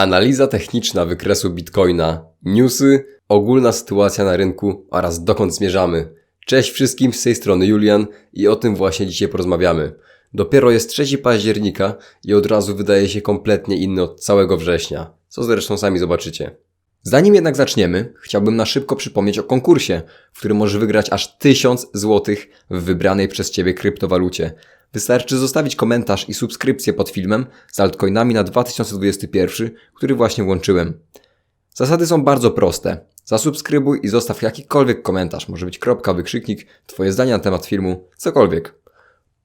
Analiza techniczna wykresu Bitcoina, newsy, ogólna sytuacja na rynku oraz dokąd zmierzamy. Cześć wszystkim, z tej strony Julian i o tym właśnie dzisiaj porozmawiamy. Dopiero jest 3 października i od razu wydaje się kompletnie inny od całego września, co zresztą sami zobaczycie. Zanim jednak zaczniemy, chciałbym na szybko przypomnieć o konkursie, w którym możesz wygrać aż 1000 zł w wybranej przez Ciebie kryptowalucie. Wystarczy zostawić komentarz i subskrypcję pod filmem z altcoinami na 2021, który właśnie włączyłem. Zasady są bardzo proste. Zasubskrybuj i zostaw jakikolwiek komentarz, może być kropka, wykrzyknik, Twoje zdania na temat filmu, cokolwiek.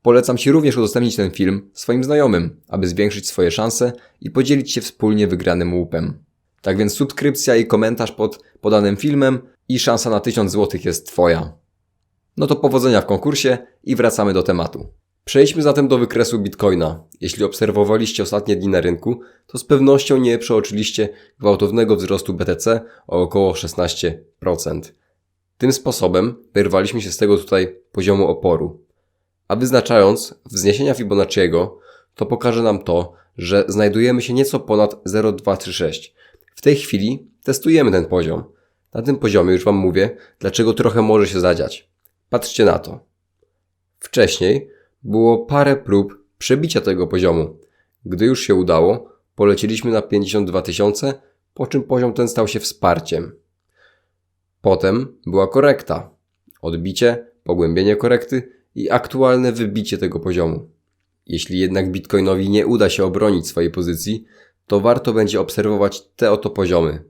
Polecam Ci również udostępnić ten film swoim znajomym, aby zwiększyć swoje szanse i podzielić się wspólnie wygranym łupem. Tak więc subskrypcja i komentarz pod podanym filmem i szansa na 1000 zł jest Twoja. No to powodzenia w konkursie i wracamy do tematu. Przejdźmy zatem do wykresu Bitcoina. Jeśli obserwowaliście ostatnie dni na rynku, to z pewnością nie przeoczyliście gwałtownego wzrostu BTC o około 16%. Tym sposobem wyrwaliśmy się z tego tutaj poziomu oporu. A wyznaczając wzniesienia Fibonacciego, to pokaże nam to, że znajdujemy się nieco ponad 0,236. W tej chwili testujemy ten poziom. Na tym poziomie już Wam mówię, dlaczego trochę może się zadziać. Patrzcie na to. Wcześniej było parę prób przebicia tego poziomu. Gdy już się udało, polecieliśmy na 52 tysiące, po czym poziom ten stał się wsparciem. Potem była korekta, odbicie, pogłębienie korekty i aktualne wybicie tego poziomu. Jeśli jednak Bitcoinowi nie uda się obronić swojej pozycji, to warto będzie obserwować te oto poziomy.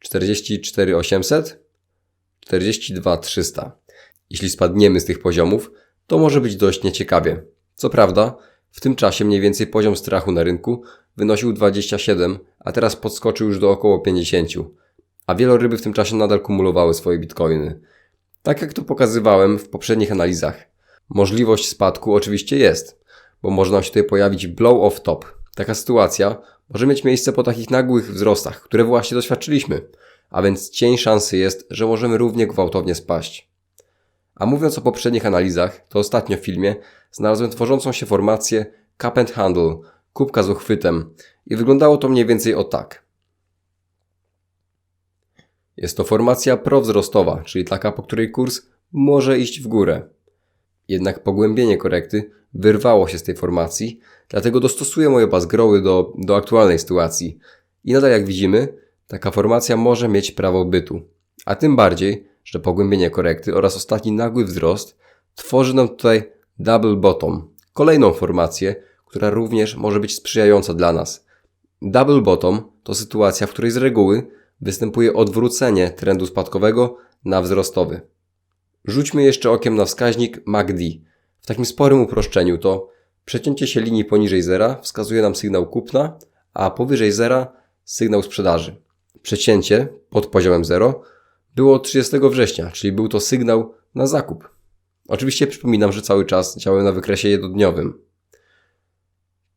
44 800, 42 300. Jeśli spadniemy z tych poziomów, to może być dość nieciekawie. Co prawda, w tym czasie mniej więcej poziom strachu na rynku wynosił 27, a teraz podskoczył już do około 50, a wieloryby w tym czasie nadal kumulowały swoje bitcoiny. Tak jak to pokazywałem w poprzednich analizach. Możliwość spadku oczywiście jest, bo można się tutaj pojawić blow off top. Taka sytuacja może mieć miejsce po takich nagłych wzrostach, które właśnie doświadczyliśmy, a więc cień szansy jest, że możemy równie gwałtownie spaść. A mówiąc o poprzednich analizach, to ostatnio w filmie znalazłem tworzącą się formację Cup and Handle, kubka z uchwytem i wyglądało to mniej więcej o tak. Jest to formacja prowzrostowa, czyli taka, po której kurs może iść w górę. Jednak pogłębienie korekty wyrwało się z tej formacji, dlatego dostosuję moje bazgroły do, do aktualnej sytuacji. I nadal jak widzimy, taka formacja może mieć prawo bytu. A tym bardziej, że pogłębienie korekty oraz ostatni nagły wzrost tworzy nam tutaj double bottom, kolejną formację, która również może być sprzyjająca dla nas. Double bottom to sytuacja, w której z reguły występuje odwrócenie trendu spadkowego na wzrostowy. Rzućmy jeszcze okiem na wskaźnik MACD. W takim sporym uproszczeniu to przecięcie się linii poniżej zera wskazuje nam sygnał kupna, a powyżej zera sygnał sprzedaży. Przecięcie pod poziomem 0 było 30 września, czyli był to sygnał na zakup. Oczywiście przypominam, że cały czas działałem na wykresie jednodniowym.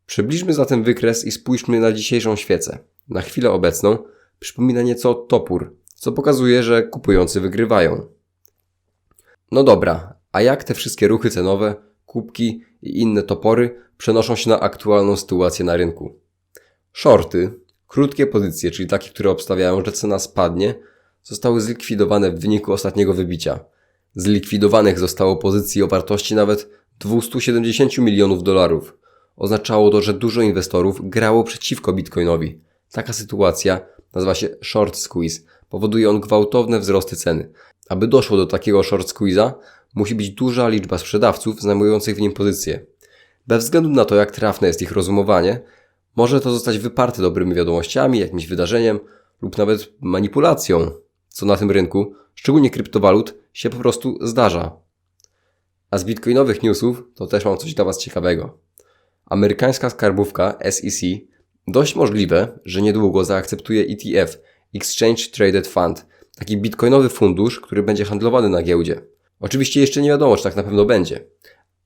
Przybliżmy zatem wykres i spójrzmy na dzisiejszą świecę. Na chwilę obecną przypomina nieco topór, co pokazuje, że kupujący wygrywają. No dobra, a jak te wszystkie ruchy cenowe, kubki i inne topory przenoszą się na aktualną sytuację na rynku? Shorty, krótkie pozycje, czyli takie, które obstawiają, że cena spadnie, zostały zlikwidowane w wyniku ostatniego wybicia. Zlikwidowanych zostało pozycji o wartości nawet 270 milionów dolarów. Oznaczało to, że dużo inwestorów grało przeciwko Bitcoinowi. Taka sytuacja nazywa się short squeeze. Powoduje on gwałtowne wzrosty ceny. Aby doszło do takiego short squeeze'a, musi być duża liczba sprzedawców zajmujących w nim pozycje. Bez względu na to, jak trafne jest ich rozumowanie, może to zostać wyparte dobrymi wiadomościami, jakimś wydarzeniem lub nawet manipulacją co na tym rynku, szczególnie kryptowalut, się po prostu zdarza. A z bitcoinowych newsów to też mam coś dla Was ciekawego. Amerykańska skarbówka SEC dość możliwe, że niedługo zaakceptuje ETF Exchange Traded Fund, taki bitcoinowy fundusz, który będzie handlowany na giełdzie. Oczywiście jeszcze nie wiadomo, czy tak na pewno będzie,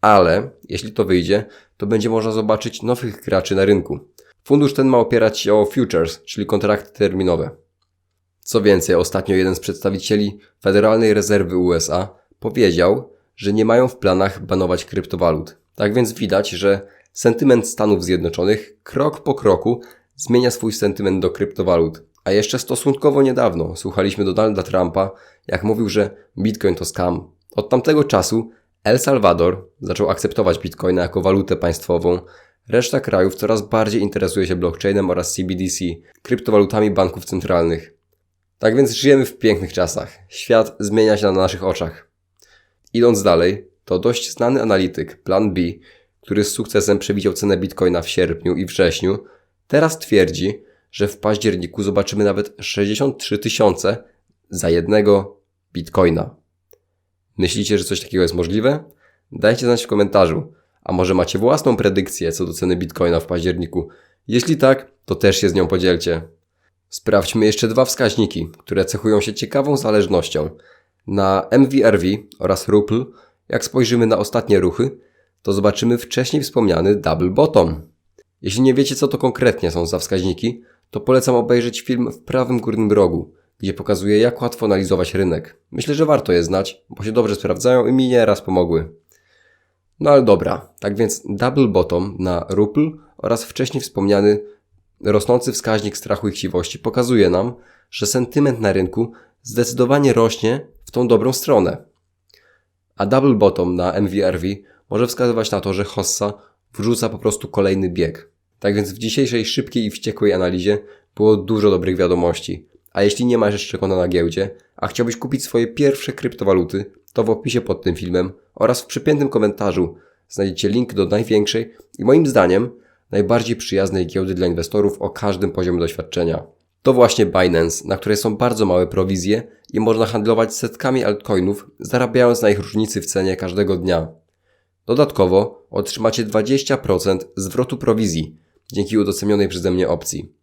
ale jeśli to wyjdzie, to będzie można zobaczyć nowych graczy na rynku. Fundusz ten ma opierać się o futures, czyli kontrakty terminowe. Co więcej, ostatnio jeden z przedstawicieli Federalnej Rezerwy USA powiedział, że nie mają w planach banować kryptowalut. Tak więc widać, że sentyment Stanów Zjednoczonych krok po kroku zmienia swój sentyment do kryptowalut. A jeszcze stosunkowo niedawno słuchaliśmy Donalda Trumpa, jak mówił, że Bitcoin to scam. Od tamtego czasu El Salvador zaczął akceptować Bitcoina jako walutę państwową. Reszta krajów coraz bardziej interesuje się blockchainem oraz CBDC, kryptowalutami banków centralnych. Tak więc żyjemy w pięknych czasach. Świat zmienia się na naszych oczach. Idąc dalej, to dość znany analityk Plan B, który z sukcesem przewidział cenę Bitcoina w sierpniu i wrześniu, teraz twierdzi, że w październiku zobaczymy nawet 63 tysiące za jednego Bitcoina. Myślicie, że coś takiego jest możliwe? Dajcie znać w komentarzu. A może macie własną predykcję co do ceny Bitcoina w październiku? Jeśli tak, to też się z nią podzielcie. Sprawdźmy jeszcze dwa wskaźniki, które cechują się ciekawą zależnością. Na MVRV oraz Rupl, jak spojrzymy na ostatnie ruchy, to zobaczymy wcześniej wspomniany double bottom. Jeśli nie wiecie, co to konkretnie są za wskaźniki, to polecam obejrzeć film w prawym górnym rogu, gdzie pokazuje, jak łatwo analizować rynek. Myślę, że warto je znać, bo się dobrze sprawdzają i mi nieraz pomogły. No ale dobra, tak więc double bottom na Rupl oraz wcześniej wspomniany rosnący wskaźnik strachu i chciwości pokazuje nam, że sentyment na rynku zdecydowanie rośnie w tą dobrą stronę. A double bottom na MVRV może wskazywać na to, że hossa wrzuca po prostu kolejny bieg. Tak więc w dzisiejszej szybkiej i wściekłej analizie było dużo dobrych wiadomości. A jeśli nie masz jeszcze konta na giełdzie, a chciałbyś kupić swoje pierwsze kryptowaluty, to w opisie pod tym filmem oraz w przypiętym komentarzu znajdziecie link do największej i moim zdaniem najbardziej przyjaznej giełdy dla inwestorów o każdym poziomie doświadczenia. To właśnie Binance, na której są bardzo małe prowizje i można handlować setkami altcoinów, zarabiając na ich różnicy w cenie każdego dnia. Dodatkowo otrzymacie 20% zwrotu prowizji dzięki udostępnionej przeze mnie opcji.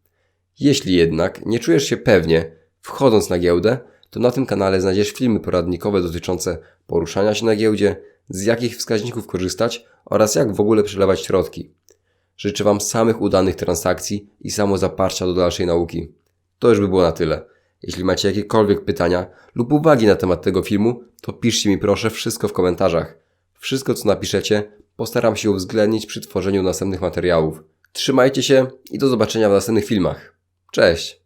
Jeśli jednak nie czujesz się pewnie, wchodząc na giełdę, to na tym kanale znajdziesz filmy poradnikowe dotyczące poruszania się na giełdzie, z jakich wskaźników korzystać oraz jak w ogóle przelewać środki. Życzę Wam samych udanych transakcji i samozaparcia do dalszej nauki. To już by było na tyle. Jeśli macie jakiekolwiek pytania lub uwagi na temat tego filmu, to piszcie mi proszę wszystko w komentarzach. Wszystko co napiszecie postaram się uwzględnić przy tworzeniu następnych materiałów. Trzymajcie się i do zobaczenia w następnych filmach. Cześć!